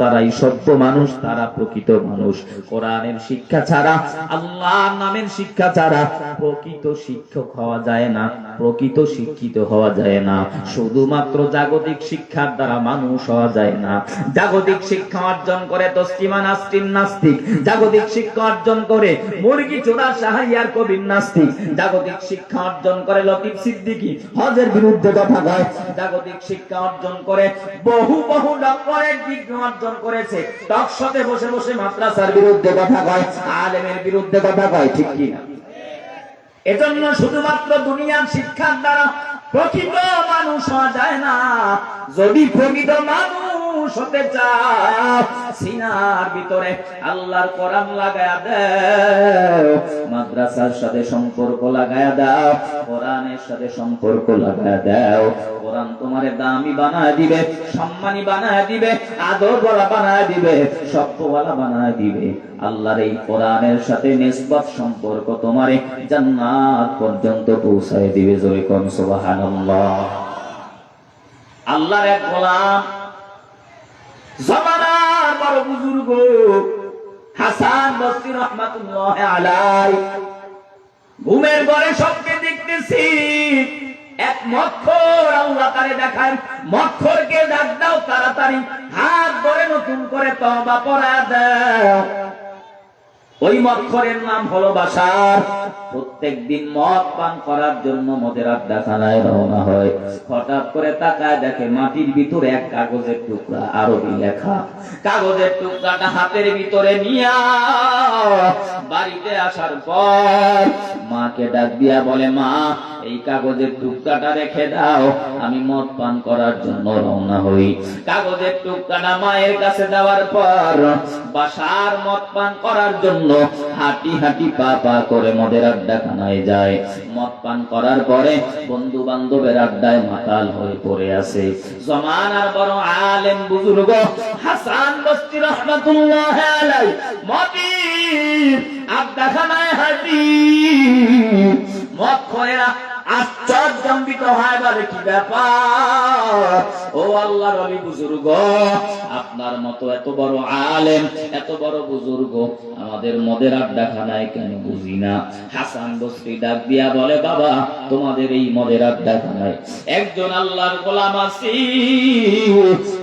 তারাই সভ্য মানুষ, তারা প্রকৃত মানুষ। কোরআনের শিক্ষা ছাড়া, আল্লাহর নামের শিক্ষা ছাড়া প্রকৃত শিক্ষক হওয়া যায় না, প্রকৃত শিক্ষিত হওয়া যায় না। শুধুমাত্র জাগতিক শিক্ষার দ্বারা মানুষ হওয়া যায় না। জাগতিক শিক্ষা অর্জন করে তস্তিমা নাস্তিন নাস্তিক, জাগতিক শিক্ষা অর্জন করে মুরগি, চোরা সাহাইয়ার কবির নাস্তিক, জাগতিক শিক্ষা অর্জন করে লতিফ সিদ্দিকী, হজের বিরুদ্ধে কথা কয়। জাগতিক শিক্ষা অর্জন করে বহু বহু ডক্টরেট ডিগ্রি অর্জন করেছে। টকশতে বসে বসে মাদ্রাসার বিরুদ্ধে কথা কয়, আলেমের বিরুদ্ধে কথা কয়, ঠিক কি? না এজন্য শুধুমাত্র দুনিয়ার শিক্ষার দ্বারা প্রকৃত মানুষ হওয়া যায় না। যদি প্রকৃত মানুষ হতে চাও ভিতরে আল্লাহর কোরআন লাগায়া দাও, মাদ্রাসার সাথে সম্পর্ক লাগায়া দাও, কোরআনের সাথে সম্পর্ক লাগায়া দাও। কোরআন তোমারে দামি বানায় দিবে, সম্মানী বানায় দিবে আদর বলা বানায় দিবে সভ্যওয়ালা বানায় দিবে। আল্লাহর এই কোরআনের সাথে নিসবত সম্পর্ক তোমারে জান্নাত পর্যন্ত পৌঁছায় দিবে জোরে কোন, সুবহানাল্লাহ। আল্লাহর এক গোলাম, জমানার বড় বুজুর্গ, হাসান বস্তি রহমাতুল্লাহ আলাই ঘুমের ঘরে সবকে দেখতেছি প্রত্যেক দিন মদ পান করার জন্য মদের আড্ডাখানায় রওনা হয়। হঠাৎ করে তাকায় দেখে মাটির ভিতরে এক কাগজের টুকরা, আরবি লেখা। কাগজের টুকরাটা হাতের ভিতরে নিয়া বাড়িতে আসার পর মাকে ডাক দিয়া বলে, মা এই কাগজের টুকরাটা রেখে দাও। আমি মদ পান করার জন্য রওনা হই। কাগজের টুকরাটা মায়ের কাছে দেওয়ার পর বাসার মদ পান করার জন্য হাঁটি হাঁটি পা পা করে মদের আড্ডাখানায় যায়। মদ পান করার পরে বন্ধু বান্ধবের আড্ডায় মাতাল হয়ে পড়ে আছে জমানার বড় আলেম বুজুর্গ হাসান বস্তি রহমাতুল্লাহ আলাই মদির আড্ডাখানায় হাঁটি মদ খয়েরা বলে কি ব্যাপার? ও আল্লাহ রবি বুজুর্গ, আপনার মতো এত বড় আলেম, এত বড় বুজুর্গ, আমাদের মদের আড্ডাখানায় কেন বুঝি না? হাসান বস্তি ডাক দিয়া বলে, বাবা, তোমাদের এই মদের আড্ডাখানায় একজন আল্লাহর গোলাম আছি।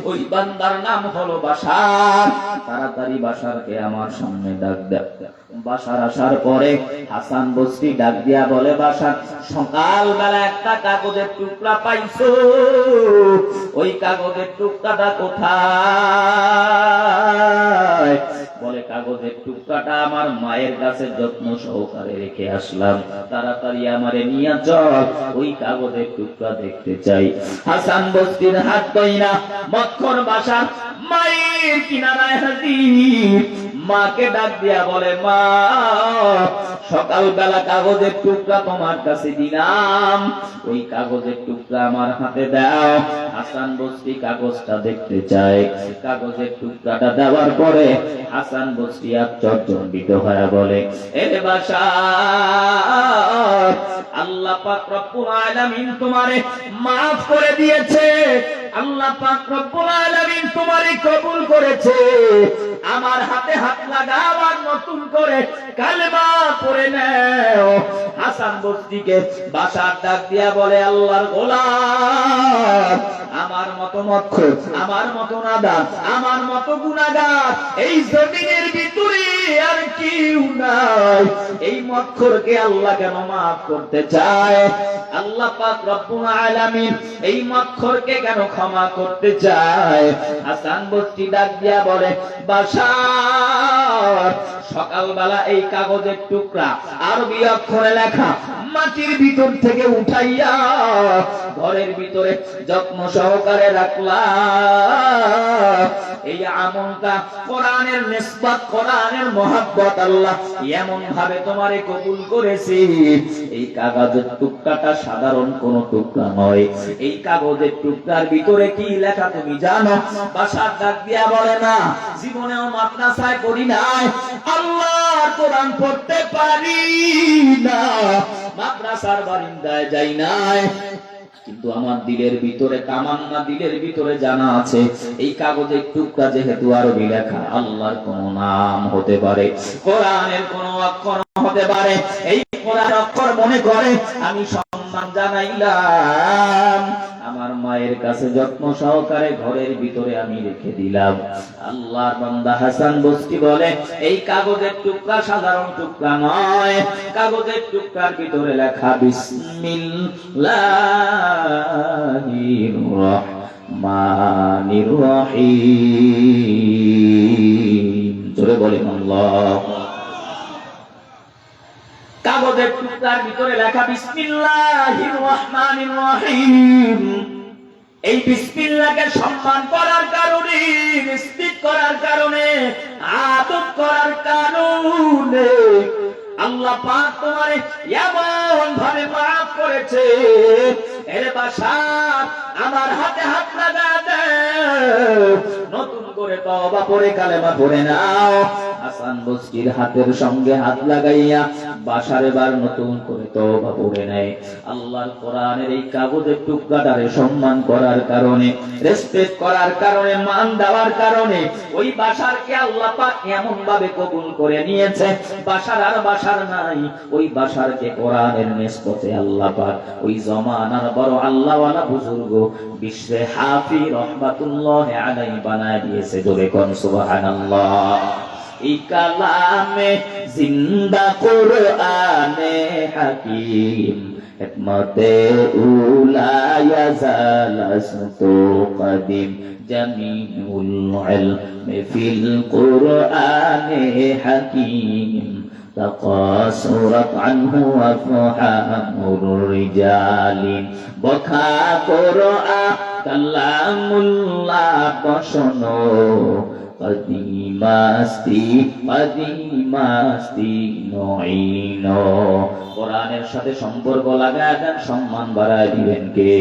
ওই বান্দার নাম হলো বাসার তাড়াতাড়ি বাসারকে আমার সামনে ডাক দেয় বাসার আসার পরে হাসান বস্তি ডাক দিয়া বলে বাসার সকাল বেলা একটা কাগজের টুকরা পাইছো? ওই কাগজের টুকরাটা কোথায়? বলে, কাগজের টুকরাটা আমার মায়ের কাছে যত্ন সহকারে রেখে আসলাম। তাড়াতাড়ি আমারে নিয়ে চল, ওই কাগজের টুকরা দেখতে চাই। হাসান বস্তির হাত কইনা মক্ষর বাসার মায়ের কিনারায় হাজির। মাকে ডাক দিয়া বলে, মা, সকালবেলা কাগজের টুকরা তোমার কাছে দিলাম। ওই কাগজের টুকরা আমার হাতে দাও। হাসান বস্তি কাগজটা দেখতে চায়। কাগজের টুকরাটা দেওয়ার পরে হাসান বস্তি আশ্চর্যজনিত হয়ে বলে এরে বাসা, আল্লাহ পাক রব্বুল আলামিন তোমারে maaf করে দিয়েছে। আল্লাহ পাক রব্বুল আলামিন তোমারে কবুল করেছে। আমার হাতে হাত লাগাও আর নতুন করে কালেমা পড়ে নাও। হাসান বস্তিকে বাসার ডাক দিয়া বলে, আল্লাহর গোলাম, আমার মতো মক্ষর আমার মতো নাদা আমার মতো গুনাগার এই জমিনের ভিতরে আর কেউ নাই। এই মক্ষরকে আল্লাহ কেন মাফ করতে চায়? আল্লাহ পাক রব্বুল আলামিন এই মক্ষরকে কেন ক্ষমা করতে চায়? হাসান বস্তি ডাক দিয়া বলে বাসার সকালবেলা এই কাগজের টুকরা আরবি অক্ষরে লেখা, মাটির ভিতর থেকে উঠাইয়া ঘরের ভিতরে যত্ন সহকারে রাখলাম এই আমলটা কোরআনের নিসবত, কোরআনের মহাব্বত আল্লাহ এমন ভাবে তোমারে কবুল করেছি। এই কাগজের টুকরাটা সাধারণ কোন টুকরা নয়। এই কাগজের টুকরার ভিতরে কি লেখা তুমি জানো? বাসার ডাক দিয়া বলে না, জীবনেও মাদ্রাসায় করি নাই। আল্লাহর কোরআন পড়তে পারি না। মাদ্রাসার বারিন্দায় যাই নাই। কিন্তু আমার দিলের ভিতরে, তামান্না দিলের ভিতরে জানা আছে, এই কাগজের টুকটা যেহেতু আরবি লেখা, আল্লাহর কোন নাম হতে পারে, কোরআনের কোন অক্ষর হতে পারে, এই কোরআন অক্ষর মনে করে, আমি সম্মান জানাইলাম। আমার মায়ের কাছে যত্ন সহকারে ঘরের ভিতরে আমি রেখে দিলাম। আল্লাহর বান্দা হাসান বস্তি বলে, এই কাগজের টুকরা সাধারণ টুকরা নয়। কাগজের টুকরার ভিতরে লেখা, বিসমিল্লাহির রহমানির রহিম। আল্লাহ। কাগজের টুকরার ভিতরে লেখা রহিম। এই বিসমিল্লাহকে সম্মান করার কারণে রেসপেক্ট করার কারণে, আদব করার কারণে আল্লাহ পাক তোমার এমন ভাবে মাফ করেছে। এর বাসার, আমার হাতে হাত লাগা দাও নতুন করে তওবা পড়ে কালেমা পড়ে নাও। হাসান বস্তির হাতের সঙ্গে হাত লাগাইয়া বাসার এবার নতুন করে তওবা পড়ে নেয়। আল্লাহর কোরআনের এই কাগজের টুকরাটারে সম্মান করার কারণে রেসপেক্ট করার কারণে, মান দেওয়ার কারণে, ওই বাসারকে আল্লাহ পাক এমন ভাবে কবুল করে নিয়েছে, বাসার আর বাসার নাই, ওই বাসারকে কোরআনের নিসবতে আল্লাহ পাক, ওই জমানার বড় আল্লাহওয়ালা বুজুর্গ বিশ্বে হাফি রহমাতুল্লাহ আলাইহি বানায় দিয়েছে জোরে কোন, সুবহানাল্লাহ। এই কালামে জিন্দা কোরআনে হাকিম হিকমতে উলায়া জালাসতু কদিম জামিউল ইলমি ফিল কোরআনে হাকিম تقاصرت عنه أفهام الرجال بكى قرآن كلام الله بشنو কদিমাস্তি কদিমাস্তি নইন কোরআনের সাথে সম্পর্ক লাগায় দেন, সম্মান বাড়ায় দিবেন কে?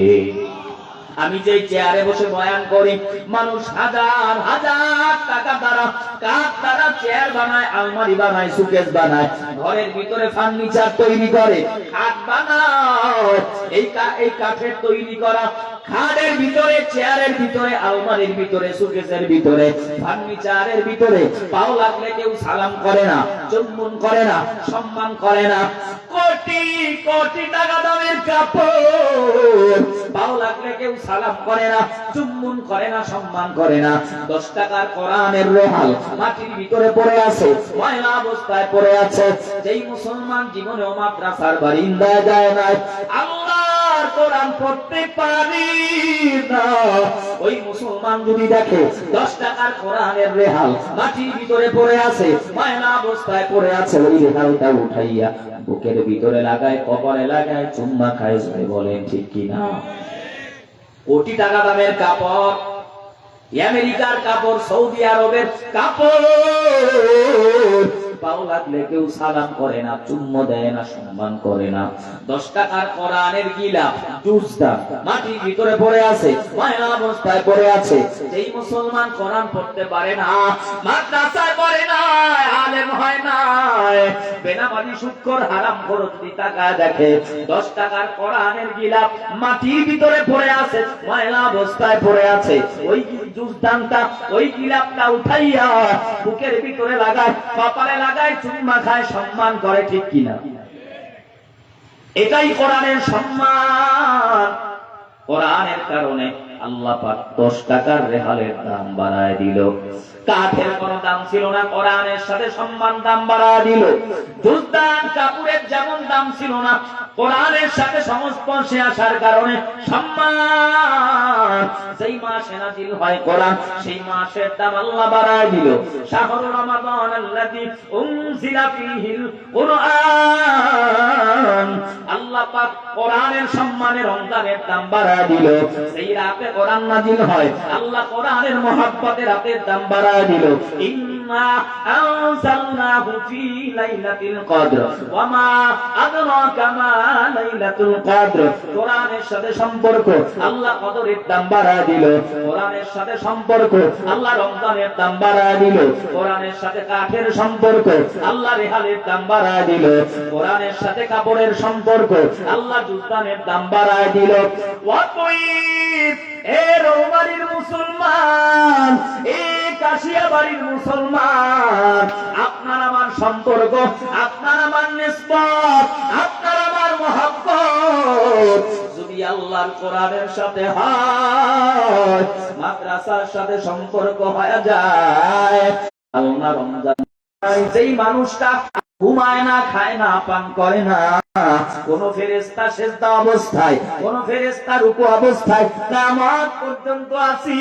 আমি যে চেয়ারে বসে বয়ান করি, মানুষ হাজার হাজার টাকা দ্বারা কাঠ দ্বারা চেয়ার বানায়, আলমারি বানায়, সুকেস বানায়, ঘরের ভিতরে ফার্নিচার তৈরি করে, খাট বানায় এই কাঠের তৈরি করা খাটের ভিতরে, চেয়ারের ভিতরে, আলমারির ভিতরে, সুকেসের ভিতরে, ফার্নিচারের ভিতরে, পাও লাগলে কেউ সালাম করে না, চুম্বন করে না, সম্মান করে না। কোটি কোটি টাকা দামের কাপড়, পাও লাগলে কেউ সালাম করে না, চুম্বন করে না, সম্মান করে না। দশ টাকার কোরআনের রোহাল মাটির ভিতরে পড়ে আছে, ময়লা অবস্থায় পড়ে আছে। যেই মুসলমান জীবনেও মাদ্রাসার বারিন্দায় যায় নাই আল্লাহর কোরআন পড়তে পারি না। ওই মুসলমান যদি দেখে দশ টাকার কোরআনের রেহাল মাটির ভিতরে পড়ে আছে, ময়লা অবস্থায় পড়ে আছে, ওই রেহালটা উঠাইয়া বুকের ভিতরে লাগায় কপালে লাগায়, চুম্মা খায় সবাই বলেন ঠিক কিনা? কোটি টাকা দামের কাপড়, আমেরিকার কাপড়, সৌদি আরবের কাপড় পাও লাগলে কেউ সালাম করে না, চুম্ম দেয় না, সম্মান করে না। দশ টাকার কোরআনের গিলা মাটির ভিতরে পড়ে আছে, ময়লা অবস্থায় পড়ে আছে। মুসলমান কোরআন পড়তে পারে না, মাদ্রাসায় পড়ে না, আলেম হয় না। বেনামাজি হারাম টাকায় দেখে, দশ টাকার কোরআনের মাটির ভিতরে পড়ে আছে, ময়লা অবস্থায় পড়ে আছে। ওই জুসদানটা ওই গিলাপটা উঠাইয়া বুকের ভিতরে লাগায়, কপালে লাগায় চুম্মা খায় সম্মান করে ঠিক কিনা? এটাই কোরআনের সম্মান। কোরআনের কারণে আল্লাহ পাক দশ টাকার রেহালের দাম বাড়ায় দিল। কাঠের কোন দাম ছিল না, কোরআনের সাথে সম্মান দাম বাড়ায় দিল। কাপড়ের যেমন দাম ছিল না, কোরআনের সাথে সংস্পর্শে আসার কারণে সম্মান। মাসে নাজিল হয় কোরআন, সেই মাসের দাম আল্লাহ দিল। রমাদান উনজিলা কুরআন। আল্লাহ পাক কোরআনের দাম দিল। সেই রাতে কোরআন নাজিল হয়, আল্লাহ কোরআনের মহাব্বতের রাতের দাম বাড়ায় দিল। সাথে দিল। কাঠের সম্পর্ক আল্লাহ রেহালের দাম বাড়া দিল। কোরআনের সাথে কাপড়ের সম্পর্ক আল্লাহ জুতানের দাম বাড়া দিল। মুসলমান কাশিয়া বাড়ির মুসলমান, আপনার আমার সম্পর্ক, আপনার আমার নিসবত, আপনার আমার যদি আল্লাহর কোরআনের সাথে হয়, মাদ্রাসার সাথে সম্পর্ক হয়ে যায়, আল্লাহ রমজান যেই মানুষটা ঘুমায় না খায় না পান করে না কোন ফেরেস্তা সেজদা অবস্থায় কোন ফেরেস্তার উপ অবস্থায় কামাত পর্যন্ত আছি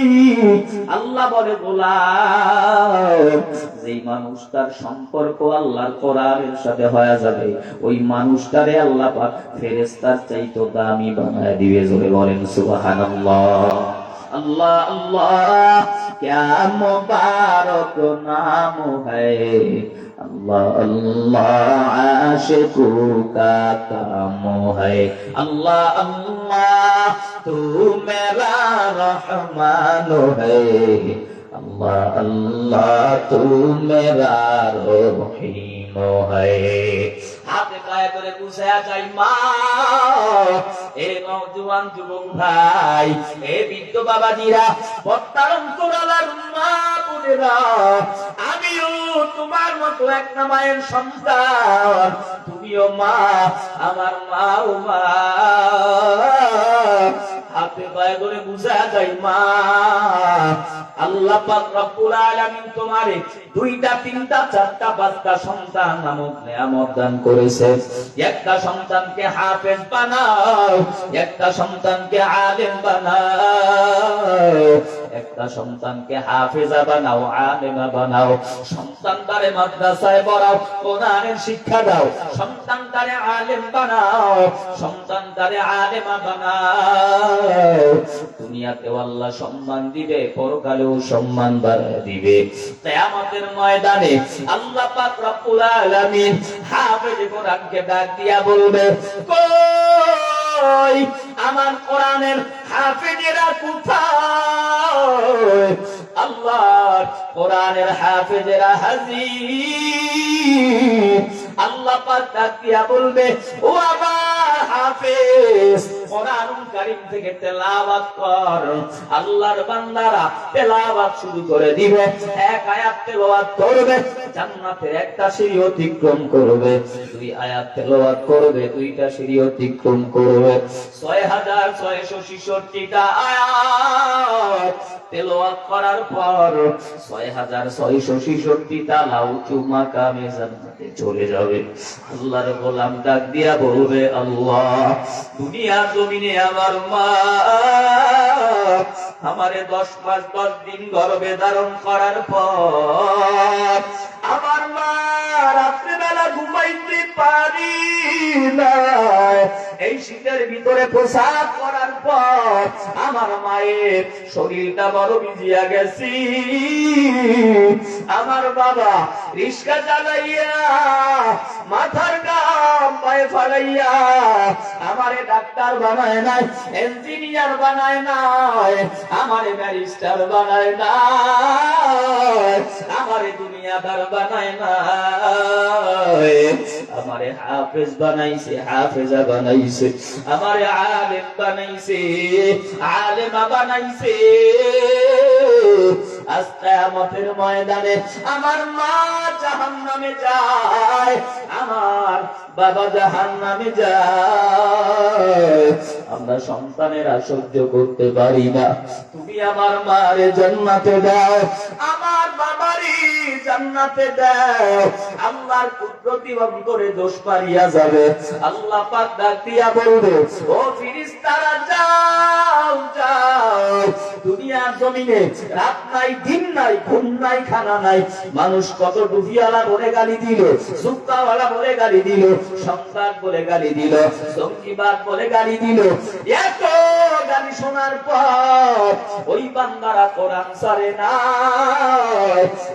আল্লাহ বলে গোলাম যেই মানুষটার সম্পর্ক আল্লাহর কোরআনের সাথে হয়ে যাবে ওই মানুষটারে আল্লাহ পাক ফেরেস্তার চাইতো দামি বানায় দিবে জোরে বলেন সুবহানাল্লাহ अल्लाह अल्लाह क्या मुबारक नाम है আল্লাহ আল্লাহ আশিকু কাম হে আল্লাহ আল্লাহ তু মেরা রহমান হে আল্লাহ আল্লাহ তু মেরা রহিম হে হাতে পায়ে করে যুবক ভাই, এ বৃদ্ধ বাবাজিরা বর্তমান কোরালার আমিও তোমার মতো একটা মায়ের সন্তান। তুমিও মা, আমার মাও মা। হাতে পায়ে করে বুঝা যাই মা। দুইটা, তিনটা, চারটা, পাঁচটা নামক করেছে। একটা একটা সন্তানকে আলেম বানাও। একটা সন্তানকে হাফেজা বানাও, আলেমা বানাও সন্তান তারে মাদ্রাসায় পড়াও, কোরআনের শিক্ষা দাও সন্তান তারে আলেম বানাও সন্তান তারে আলেমা বানাও। দুনিয়াতেও আল্লাহ সম্মান দিবে, পরকালেও সম্মান বাড়ায় দিবে। কিয়ামতের ময়দানে আল্লাহ পাক রব্বুল আলামিন হাফেজ কোরআনকে ডাক দিয়া বলবে কই? আমার কোরআনের হাফেজেরা কোথায়? আল্লাহ কোরআনের হাফেজেরা হাজির। আল্লাহ ডাক বলবে, ও আমার হাফেজ, কোরআনুল কারীম থেকে তেলাওয়াত কর। আল্লাহর বান্দারা তেলাওয়াত শুরু করে দিবে, এক আয়াত তেলাওয়াত করবে। জান্নাতের একটা সিঁড়ি অতিক্রম করবে, দুই আয়াত তেলাওয়াত করবে, দুইটা সিঁড়ি অতিক্রম করবে। 6666টা আয়াত তেলাওয়াত করার পর 6666টা লাউ চুমা জান্নাতে চলে যাবে। ডাক দিয়া আল্লাহ দুনিয়া জমিনে আমার মা আমারে দশ মাস দশ দিন গর্বে ধারণ করার পর আমার মা রাত্রিবেলা ঘুমাইতে পারি না এই শীতের ভিতরে প্রসাদ করার পর আমার মায়ের শরীরটা বড় ভিজিয়া গেছি। আমার বাবা রিস্কা চালাইয়া, মাথার গাম পায়ে ফালাইয়া আমারে ডাক্তার বানায় নাই, ইঞ্জিনিয়ার বানায় নাই, আমারে ব্যারিস্টার বানায় নাই, আমারে দুনিয়াদার বানায় নাই। আমারে হাফেজ বানাইছে, হাফেজা বানাইছে। আমারে আলেম বানাইছে, আলেমা বানাইছে। আজ কিয়ামতের ময়দানে আমার মা জাহান্নামে যায়, আমার বাবা জাহান্নামে যায়। আমরা সন্তানেরা সহ্য করতে পারি না। তুমি আমার মারে জান্নাতে দাও। আমার বাবারই জান্নাতে দাও। আল্লাহর কুদরতি অন্তরে দোষ পারিয়া যাবে। আল্লাহ পাক ডাক দিয়া বলবে, ও ফিরিস্তারা, যাও যাও। দুনিয়ার জমিনে রাত নাই, দিন নাই, ঘুম নাই, খানা নাই। মানুষ কত ডুবিয়ালা বলে গালি দিল সুক্তাওয়ালা বলে গালি দিল সম্রাট বলে গালি দিল সঙ্গীবাদ বলে গালি দিল। এত গান শোনার পর ওই বান্দারা কোরআন সারে না।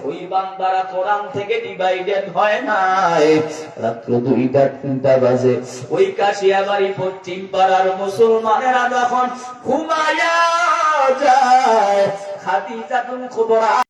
ওই বান্দারা কোরআন থেকে ডিভাইডেড হয় নাই রাত্র দুইটা, তিনটা বাজে। ওই কাশিয়াবাড়ি পশ্চিম পাড়ার মুসলমানেরা যখন ঘুমায়া যায়, খাদিজাতুল কুবরা